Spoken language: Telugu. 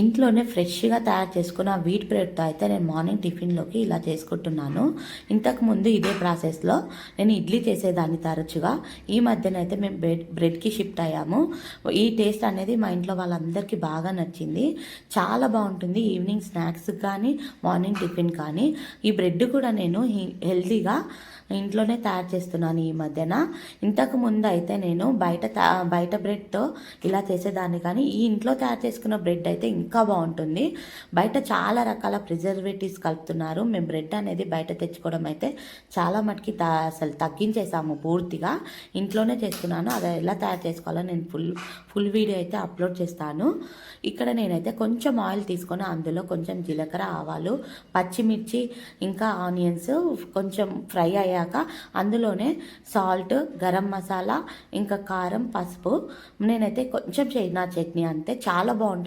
ఇంట్లోనే ఫ్రెష్గా తయారు చేసుకున్న వీట్ బ్రెడ్తో అయితే నేను మార్నింగ్ టిఫిన్లోకి ఇలా చేసుకుంటున్నాను. ఇంతకుముందు ఇదే ప్రాసెస్లో నేను ఇడ్లీ చేసేదాన్ని తరచుగా. ఈ మధ్యన అయితే మేము బ్రెడ్ బ్రెడ్కి షిఫ్ట్ అయ్యాము. ఈ టేస్ట్ అనేది మా ఇంట్లో వాళ్ళందరికీ బాగా నచ్చింది. చాలా బాగుంటుంది. ఈవినింగ్ స్నాక్స్ కానీ మార్నింగ్ టిఫిన్ కానీ. ఈ బ్రెడ్ కూడా నేను హెల్తీగా ఇంట్లోనే తయారు చేస్తున్నాను ఈ మధ్యన. ఇంతకు ముందు అయితే నేను బయట తా- బయట బ్రెడ్తో ఇలా చేసేదాన్ని కానీ ఈ ఇంట్లో తయారు చేసుకున్న బ్రెడ్ అయితే ఇంకా బాగుంటుంది. బయట చాలా రకాల ప్రిజర్వేటివ్స్ కలుపుతున్నారు. మేము బ్రెడ్ అనేది బయట తెచ్చుకోవడం అయితే చాలా మటుకి తా అసలు తగ్గించేసాము పూర్తిగా. ఇంట్లోనే చేస్తున్నాను. అది ఎలా తయారు చేసుకోవాలో నేను ఫుల్ ఫుల్ వీడియో అయితే అప్లోడ్ చేస్తాను. ఇక్కడ నేనైతే కొంచెం ఆయిల్ తీసుకొని అందులో కొంచెం జీలకర్ర ఆవాలు పచ్చిమిర్చి ఇంకా ఆనియన్స్ కొంచెం ఫ్రై అయ్యాక అందులోనే సాల్ట్ గరం మసాలా ఇంకా కారం పసుపు. నేనైతే కొంచెం చైనా చట్నీ అంతే. చాలా బాగుంటుంది.